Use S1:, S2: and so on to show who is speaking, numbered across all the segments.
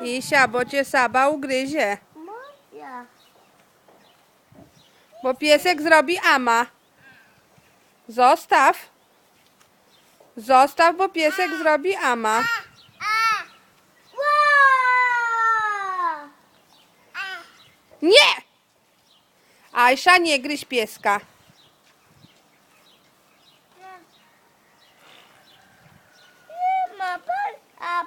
S1: Isia, bo cię Saba ugryzie.
S2: Moja.
S1: Bo piesek zrobi ama. Zostaw. Zostaw, bo piesek zrobi ama. Nie! Aisza, nie gryź pieska.
S2: Nie ma pan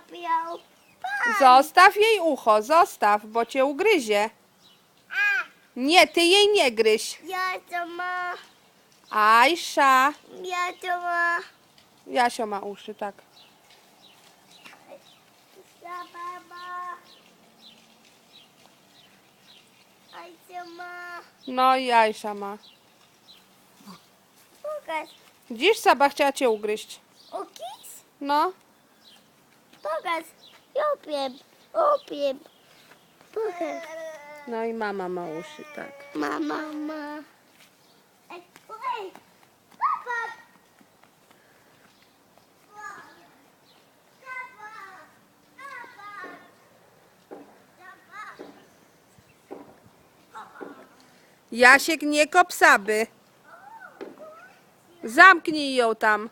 S2: Pan.
S1: Zostaw jej ucho, zostaw, bo cię ugryzie.
S2: A!
S1: Nie, ty jej nie gryź.
S2: Ja to ma.
S1: Aisza.
S2: Ja to ma.
S1: Jasio ma uszy, tak.
S2: Zababa. A to ma.
S1: No i Aisza ma.
S2: Pokaż.
S1: Dziś Saba chciała cię ugryźć.
S2: Okis?
S1: No.
S2: Pokaż. Opiem. Opiem. Pokaż.
S1: No i mama ma uszy, tak.
S2: Mama ma.
S1: Jasiek, nie kop Saby. Zamknij ją tam.